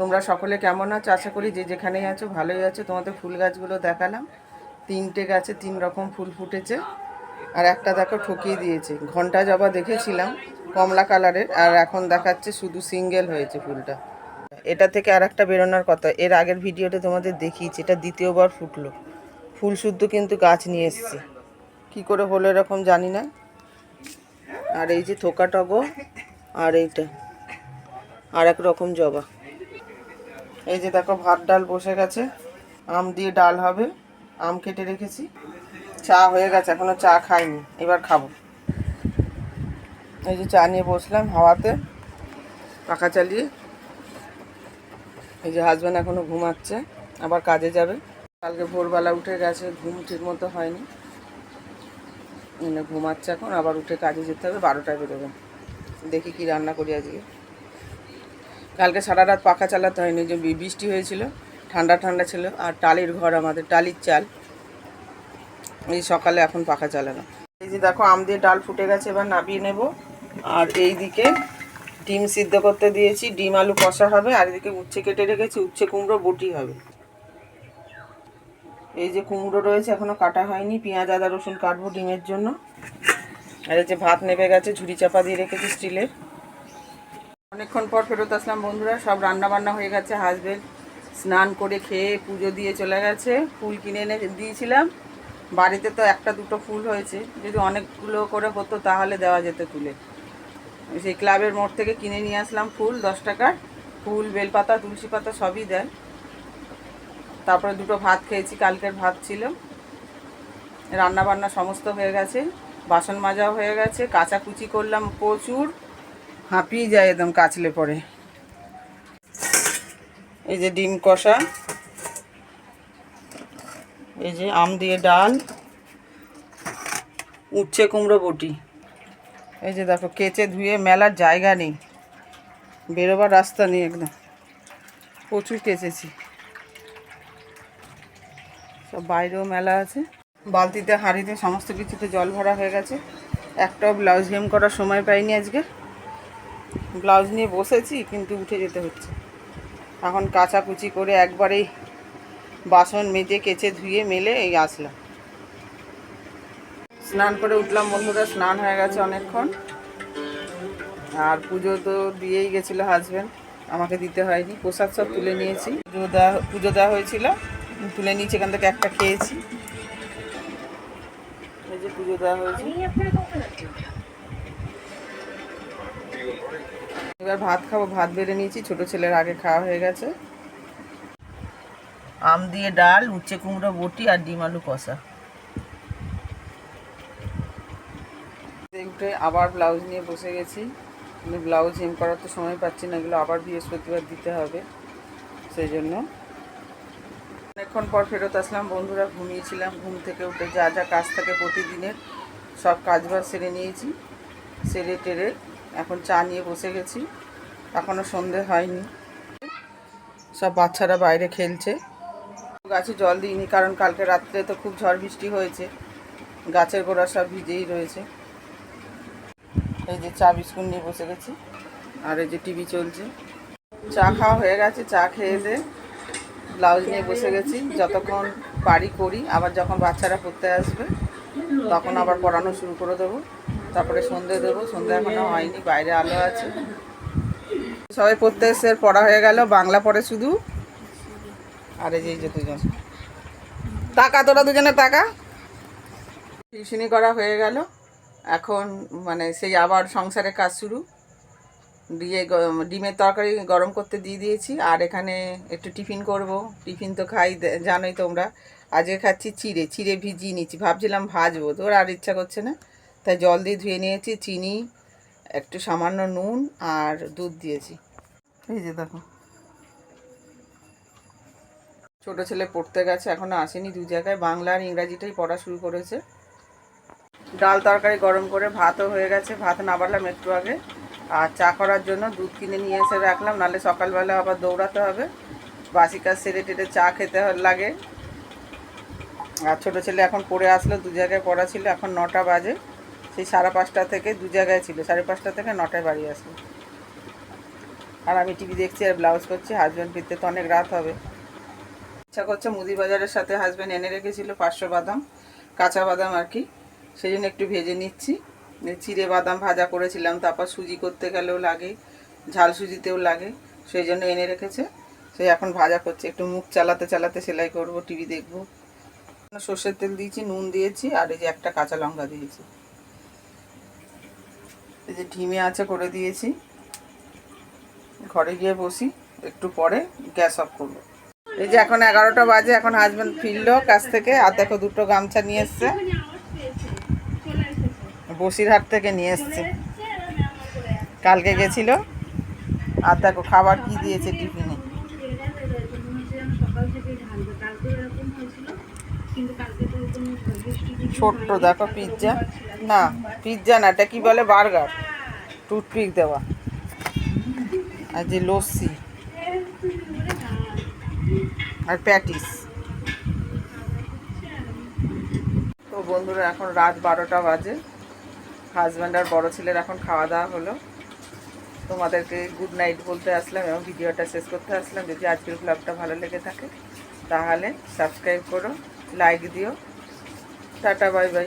তোমরা সকলে কেমন আছো? আশা করি যে যেখানেই আছো, ভালোই আছো। তোমাদের ফুল গাছগুলো দেখালাম। তিনটে গাছে তিন রকম ফুল ফুটেছে। আর একটা দেখো ঠকিয়ে দিয়েছে। ঘণ্টা জবা দেখেছিলাম কমলা কালারের, আর এখন দেখাচ্ছে শুধু সিঙ্গেল হয়েছে ফুলটা। এটা থেকে আর একটা বেরোনোর কথা। এর আগের ভিডিওটা তোমাদের দেখিয়েছি, এটা দ্বিতীয়বার ফুটলো। ফুল শুদ্ধ কিন্তু গাছ নিয়ে এসেছি। কী করে হলো এরকম জানি না। আর এই যে থোকা টগো আর এইটা। আর এক রকম জবা। এই যে দেখো ভাত ডাল বসে গেছে, আম দিয়ে ডাল হবে, আম কেটে রেখেছি। চা হয়ে গেছে, এখনও চা খাইনি, এবার খাব। এই যে চা নিয়ে বসলাম হাওয়াতে, পাখা চালিয়ে। এই যে হাজব্যান্ড এখনও ঘুমাচ্ছে, আবার কাজে যাবে। কালকে ভোরবেলা উঠে গেছে, ঘুম ঠিক মতো হয়নি। ঘুমাচ্ছে এখন, আবার উঠে কাজে যেতে হবে, বারোটায় বেরোবে। দেখি কি রান্না করি আজকে। কালকে সারা রাত পাখা চালাতে হয়নি, যে বৃষ্টি হয়েছিল, ঠান্ডা ঠান্ডা ছিল, আর টালির ঘর আমাদের, টালির চাল। এই সকালে এখন পাখা চালানো। এই যে দেখো, আম দিয়ে ডাল ফুটে গেছে, এবার নাবিয়ে নেব। আর এই দিকে ডিম সিদ্ধ করতে দিয়েছি, ডিম আলু কষা হবে, আর এদিকে উচ্ছে কেটে রেখেছি, উচ্ছে কুমড়ো বটি হবে। এই যে কুমড়ো রয়েছে, এখনও কাটা হয়নি, পেঁয়াজ, আদা, রসুন কাটবো ডিমের জন্য। আর এই যে ভাত নেবে গেছে, ঝুড়ি চাপা দিয়ে রেখেছি স্টিলের। অনেকক্ষণ পর ফেরত আসলাম বন্ধুরা, সব রান্না বান্না হয়ে গেছে হাজবেন্ড স্নান করে খেয়ে পুজো দিয়ে চলে গেছে, ফুল কিনে এনে দিয়েছিলাম। বাড়িতে তো একটা দুটো ফুল হয়েছে, যদি অনেকগুলো করে হতো তাহলে দেওয়া যেত তুলে। সেই ক্লাবের মোড় থেকে কিনে নিয়ে আসলাম ফুল, দশ টাকার। ফুল, বেলপাতা, তুলসী পাতা সবই দেয় তারপরে দুটো ভাত খেয়েছি, কালকের ভাত ছিল। রান্না বান্না সমস্ত হয়ে গেছে, বাসন মাজাও হয়ে গেছে কাঁচা কুচি করলাম প্রচুর। হাঁপিয়ে যায় একদম কাচলে পরে। এই যে ডিম কষা। এই যে আম দিয়ে ডাল। উচ্ছে কুমড়ো বটি। এই যে দেখো, কেচে ধুয়ে মেলার জায়গা নেই। বেরোবার রাস্তা নেই একদম। প্রচুর কেচেছি। সব বাইরেও মেলা আছে। বালতিতে, হাঁড়িতে সমস্ত কিছুতে জল ভরা হয়ে গেছে। একটাও ব্লাউজ হেম করার সময় পাইনি আজকে। ব্লাউজ নিয়ে বসেছি, কিন্তু উঠে যেতে হচ্ছে। এখন কাচাকুচি করে একবারেই বাসন মেজে, কেচে, ধুয়ে, মেলে এই আসলাম। স্নান করে উঠলাম বন্ধুরা, স্নান হয়ে গেছে অনেকক্ষণ। আর পুজো তো দিয়েই গেছিল হাজব্যান্ড আমাকে দিতে হয়নি, প্রসাদ সব তুলে নিয়েছি। পুজো দেওয়া পুজো দেওয়া হয়েছিল, তুলে নিয়েছি, এখান থেকে একটা খেয়েছি। এই যে পুজো দেওয়া হয়েছে। এবার ভাত খাব, ভাত বেড়ে নিয়েছি, ছোট ছেলের আগে খাওয়া হয়ে গেছে। আম দিয়ে ডাল, উচ্ছে কুমড়ো, বটি আর ডিম আলু কষা। উঠে আবার ব্লাউজ নিয়ে বসে গেছি। আমি ব্লাউজ হেম করার তো সময় পাচ্ছি না, এগুলো আবার বৃহস্পতিবার দিতে হবে, সেই জন্য। অনেকক্ষণ পর ফেরত আসলাম, বন্ধুরা ঘুমিয়েছিলাম, ঘুম থেকে উঠে যা যা কাজ থাকে প্রতিদিনের, সব কাজবাজ সেরে নিয়েছি। সেরে টেরে এখন চা নিয়ে বসে গেছি। এখনও সন্ধে হয়নি। সব বাচ্চারা বাইরে খেলছে। গাছে জল দিইনি, কারণ কালকে রাত্রে তো খুব ঝড় বৃষ্টি হয়েছে। গাছের গোড়া সব ভিজেই রয়েছে। এই যে চা বিস্কুট নিয়ে বসে গেছি, আর এই যে টিভি চলছে। চা খাওয়া হয়ে গেছে, চা খেয়ে দে ব্লাউজ নিয়ে বসে গেছি। যতক্ষণ পারি করি, আবার যখন বাচ্চারা পড়তে আসবে, তখন আবার পড়ানো শুরু করে দেবো। তারপরে সন্ধে দেবো, সন্ধে এখনও হয়নি, বাইরে আলো আছে। সবাই পড়তে এসে পড়া হয়ে গেল, বাংলা পড়ে শুধু। আর এই যে দুজন। টাকা, তোরা দুজনে টাকা? টিউশনি করা হয়ে গেল। এখন মানে সেই আবার সংসারের কাজ শুরু। দিয়ে ডিমের তরকারি গরম করতে দিয়ে দিয়েছি। আর এখানে একটু টিফিন করব। টিফিন তো খাই জানোই তোমরা। আজকে খাচ্ছি চিড়ে। চিড়ে ভিজিয়ে নিচ্ছি। ভাবছিলাম ভাজবো। তোর আর ইচ্ছা করছে না? তাই জল দিয়ে ধুয়ে নিয়েছি, চিনি, একটু সামান্য নুন আর দুধ দিয়েছি। এই যে দেখো। ছোট ছেলে পড়তে গেছে, এখনও আসেনি দু জায়গায়। বাংলা আর ইংরাজিটাই পড়া শুরু করেছে। ডাল তরকারি গরম করে ভাতও হয়ে গেছে। ভাত নাবালাম একটু আগে। আর চা করার জন্য দুধ কিনে নিয়ে এসে রাখলাম। নাহলে সকালবেলা আবার দৌড়াতে হবে। বাসি কাজ সেরে টেরে চা খেতে লাগে। আর ছোটো ছেলে এখন পড়ে আসলো, দু জায়গায় পড়া ছিল। এখন নটা বাজে। সেই সাড়ে পাঁচটা থেকে দু জায়গায় ছিল, সাড়ে পাঁচটা থেকে নটায় বাড়ি আসলো। আর আমি টিভি দেখছি আর ব্লাউজ করছি হাজব্যান্ড ফিরতে তো অনেক রাত হবে। ইচ্ছা করছে মুদি বাজারের সাথে হাজব্যান্ড এনে রেখেছিল পাঁচশো বাদাম, কাঁচা বাদাম আর কি। সেই জন্য একটু ভেজে নিচ্ছি। চিড়ে বাদাম ভাজা করেছিলাম, তারপর সুজি করতে গেলেও লাগে, ঝাল সুজিতেও লাগে, সেই জন্য এনে রেখেছে। সেই এখন ভাজা করছে, একটু মুখ চালাতে চালাতে সেলাই করব, টিভি দেখব। সর্ষের তেল দিয়েছি, নুন দিয়েছি, আর এই যে একটা কাঁচা লঙ্কা দিয়েছি। এই যে ঢিমে আছে করে দিয়েছি। ঘরে গিয়ে বসি, একটু পরে গ্যাস অফ করব। এই যে এখন এগারোটা বাজে, এখন হাজব্যান্ড ফিরলো কাছ থেকে, আর দেখো দুটো গামছা নিয়ে এসছে। বসিরহাট থেকে নিয়ে এসছে। কালকে গেছিল। আর দেখো খাবার কি দিয়েছে টিফিনে? ছোট্ট দেখো পিৎজা না পিৎজা না, এটা কি বলে বার্গার টুথপিক দেওয়া। আর যে লস্যি। আর প্যাটিস তো বন্ধুরা, এখন রাত বারোটা বাজে। হাজব্যান্ড আর বড়ো ছেলের এখন খাওয়া দাওয়া হলো। তোমাদেরকে গুড নাইট বলতে আসলাম এবং ভিডিওটা শেষ করতে আসলাম। যদি আজকের ব্লগটা ভালো লেগে থাকে, তাহলে সাবস্ক্রাইব করো লাইক দিও। Tata bye bye